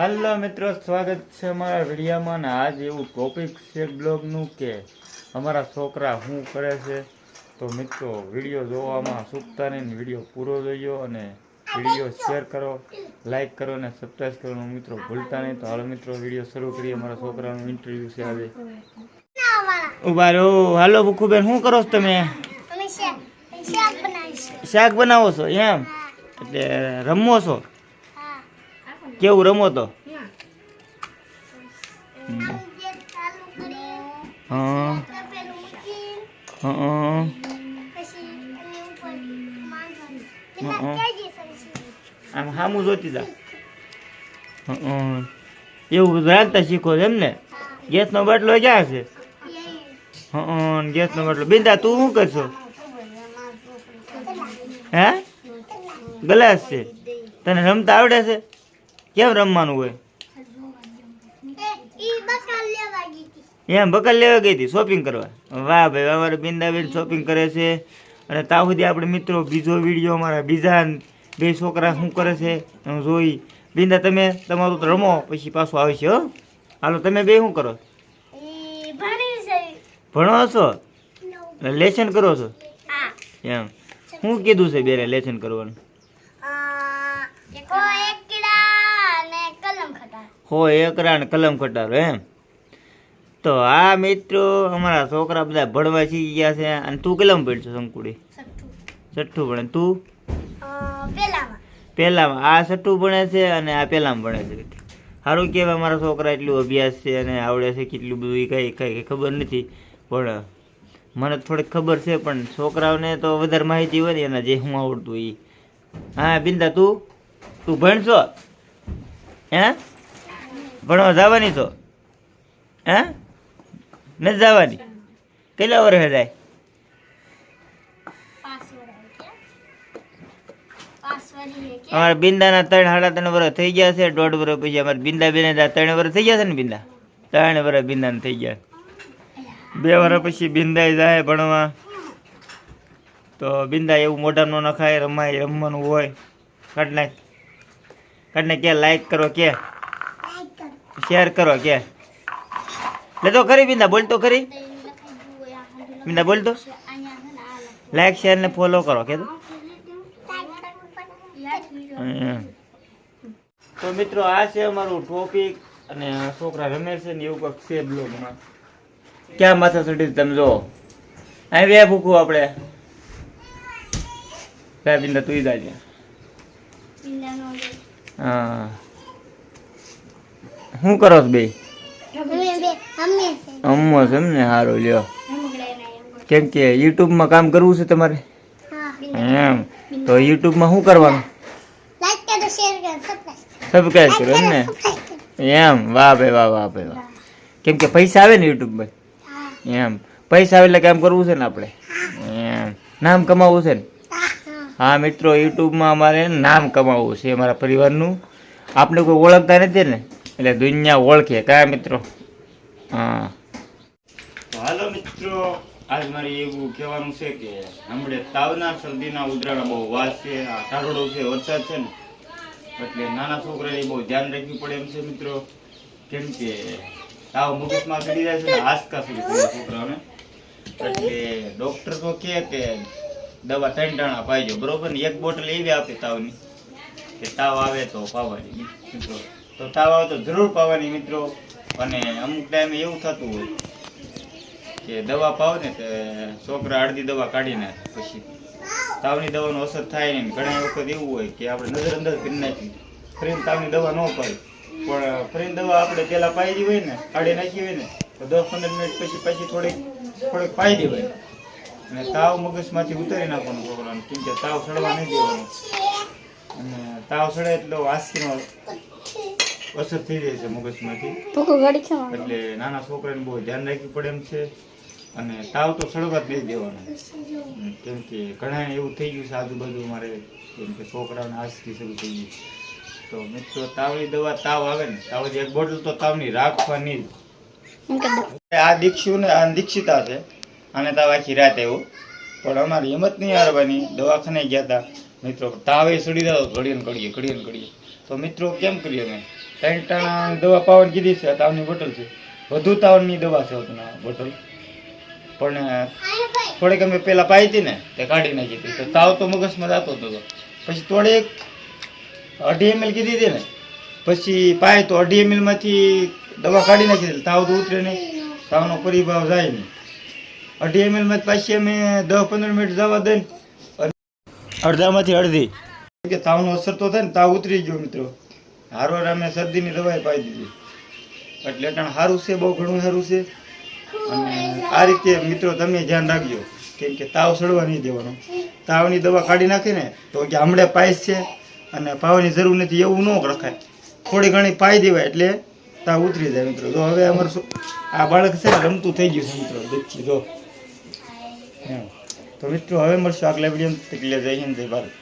હાલો મિત્રો સ્વાગત છે અમારા વિડીયામાં ને આજ એવું ટોપિક છે બ્લોગનું કે અમારા છોકરા શું કરે છે. તો મિત્રો વીડિયો જોવામાં સુખતા નહીં વીડિયો પૂરો જોયો અને વીડિયો શેર કરો લાઇક કરો અને સબસ્ક્રાઈબ કરવાનું મિત્રો ભૂલતા નહીં. તો હાલો મિત્રો વીડિયો શરૂ કરીએ. અમારા છોકરાનું ઇન્ટરવ્યૂ છે આજે. ઊભા રહો. હાલો ભૂખુબેન શું કરો છો તમે? શાક બનાવો છો એમ? એટલે રમવો છો? કેવું રમો તો? હા. હા. આમ સામું જોતી હં, એવું રાખતા શીખો છો એમ ને? ગેસનો બાટલો ક્યાં છે? હં, ગેસનો બાટલો. બિંદા તું શું કરશો? હે? ગ્લાસ છે. તને રમતા આવડે છે? કેમ રમવાનું હોય? ઈ બકાલ લેવા ગઈ હતી. એમ બકલ લેવા ગઈ હતી શોપિંગ કરવા? વાહ ભાઈ અમારે બિંદાબેન શોપિંગ કરે છે. અને ત્યાં સુધી આપણે મિત્રો બીજો વીડિયો અમારા બીજા બે છોકરા શું કરે છે હું જોઈ. બિંદા તમે તમારું રમો પછી પાછું આવશે હો. હાલો તમે બે શું કરો? ઈ ભણી છે. ભણો છો? લેસન કરો છો? એમ. શું કીધું છે બેરે લેસન કરવાનું આ હો એક કીડા અને કલમ ખટા હો એકરા ને કલમ ખટારો એમ. તો આ મિત્રો અમારા છોકરા બધા ભણવા શીખી ગયા છે અને તું કલમ પડશો શંકુડી છઠ્ઠું. ભણે. તું? પહેલામાં આ છઠ્ઠું ભણે છે અને આ પહેલામાં ભણે છે. સારું કહેવાય મારા છોકરા એટલું અભ્યાસ છે અને આવડે છે કેટલું બધું એ કંઈ કંઈ ખબર નથી. પણ મને થોડીક ખબર છે પણ છોકરાઓને તો વધારે માહિતી હોય ને એના જે હું આવડતું એ હા બિંદા તું? તું ભણશો? હે? ભણવા જવાની છો હે? નથી જવાની? કેટલા વર્ષે જાય? અમારે બિંદાના ત્રણ સાડા ત્રણ વર્ષ થઈ ગયા છે. દોઢ વર્ષ પછી અમારે બિંદા બેને ત્રણ વર્ષ થઈ ગયા છે ને બિંદા? ત્રણ વર્ષ બિંદાને થઈ ગયા. બે વર્ષ પછી બિંદાય જાય ભણવા. તો બિંદા એવું મોઢામાં ન નખાય રમાય રમવાનું હોય. કાઢ નાખ. કાઢ નાખ કે લાઈક કરો કે શેર કરો કે. લે તો ખરી બિંદા બોલ તો ખરી બિંદા બોલ તો. લાઈક શેર ને ફોલો કરો કે તો. મિત્રો આ છે અમારું ટોપિક અને છોકરા રમે છે ને એવું કંઈક છે બ્લોગમાં ક્યાં માથા ચડી તમે જો અહીં બે ભૂખું આપણે. સાહેબિંદા તું જાજે હા. શું કરો છો બે? અમ્મો છે એમ ને? સારું લ્યો. કેમ કે યુટ્યુબમાં કામ કરવું છે તમારે? એમ. તો યુટ્યુબમાં શું કરવાનું? સબસ્ક્રાઈબ કરો એમ ને? એમ. વાહ ભાઈ વાહ વાહ ભાઈ વાહ. કેમ કે પૈસા આવે ને યુટ્યુબ ભાઈ એમ. પૈસા આવે એટલે કામ કરવું છે ને આપણે? એમ. નામ કમાવવું છે ને? હા મિત્રો યુટ્યુબમાં અમારે નામ કમાવવું છે અમારા પરિવારનું. આપણે કોઈ ઓળખતા નથી ને? એટલે દુનિયા ઓળખે કયા મિત્રો? હા. હાલો મિત્રો, આજ મારે એવું કહેવાનું છે કે હમણે તાવના શરદીના ઉધરાના બહુ વાસ છે, આ ટાઢોળો છે, વરસાદ છે ને, એટલે નાના છોકરાને બહુ ધ્યાન રાખવું પડે એમ છે મિત્રો. કેમ કે તાવ મગજમાં ચડી જાય છે ને આસકા સુધી છોકરાઓને. એટલે ડૉક્ટર તો કહે કે દવા ત્રણ ટાણા પાઈજો બરોબર ને? એક બોટલ એવી આપે તાવની, કે તાવ આવે તો પાવાની મિત્રો તો તાવ આવે તો જરૂર પાવાની મિત્રો. અને અમુક ટાઈમે એવું થતું હોય કે દવા પાવ ને તે છોકરા અડધી દવા કાઢી નાખે પછી. તાવની દવાનો અસર થાય નહીં. ઘણા વખત એવું હોય કે આપણે નજર અંદર કરી નાખી ફરીને તાવની દવા ન પાડી પણ ફરીને દવા આપણે પહેલાં પાઈ હોય ને, કાઢી નાખી હોય ને, તો દસ પંદર મિનિટ પછી પછી થોડીક થોડીક પાઈ દેવાય અને તાવ મગજમાંથી ઉતારી નાખવાનું છોકરાને, કેમ કે તાવ સડવા નહીં દેવાનો. અને તાવ સડે એટલે આસ્કીનો અસર થઈ જાય છે મગજમાંથી. એટલે નાના છોકરાને બહુ ધ્યાન રાખવું પડે એમ છે. અને તાવ તો સળગત નહીં દેવાનો. કેમ કે ઘણા એવું થઈ ગયું છે આજુબાજુ અમારે કેમ કે છોકરાઓને આજથી શરૂ થઈ ગયું તો મિત્રો તાવની દવા તાવ આવે ને તાવ એક બોટલ તો તાવની રાખવાની જ. આ દીક્ષુ ને આ દીક્ષિતા છે. આને તાવ આખી રાત એવું પણ અમારી હિંમત નહીં હારવાની. દવાખાને ગયા હતા મિત્રો તાવે સડી દો ઘડીએ ઘડીએ ઘડીએ ઘડીએ. તો મિત્રો, કેમ કરીએ અમે? ત્રણ ટાણા દવા પાવાની કીધી છે તાવની બોટલ છે. વધુ તાવની દવા છે બોટલ પણ, થોડીક અમે પહેલાં પાઈ હતી ને, તે કાઢી નાખી હતી. તો તાવ તો મગજમાં જતો હતો પછી થોડીક અઢી એમએલ કીધી હતી ને, પછી પાય તો અઢી એમએલમાંથી દવા કાઢી નાખી હતી. તાવ તો ઉતરે નહીં. તાવનો પરિભાવ જાય નહીં. અઢી એમએલમાંથી પાછી અમે દસ પંદર મિનિટ જવા દઈને, અડધામાંથી અડધી કે તાવનો અસર તો થાય ને, તાવ ઉતરી ગયો મિત્રો. હારવાર અમે શરદીની દવાઈ પાઈ દીધી. એટલે અટાણે સારું છે, બહુ ઘણું સારું છે. અને આ રીતે મિત્રો તમે ધ્યાન રાખજો, કેમ કે તાવ સડવા નહીં દેવાનો. તાવની દવા કાઢી નાખે ને, તો કે હમણે પાઈસ છે અને પાવાની જરૂર નથી, એવું ન રખાય. થોડી ઘણી પાઈ દેવાય એટલે તાવ ઉતરી જાય મિત્રો. જો હવે અમારું આ બાળક છે ને, રમતું થઈ ગયું છે મિત્રો દેખી જો. તો મિત્રો, હવે મળશું આગલા વીડિયો જય હિન્દ, જય ભારત.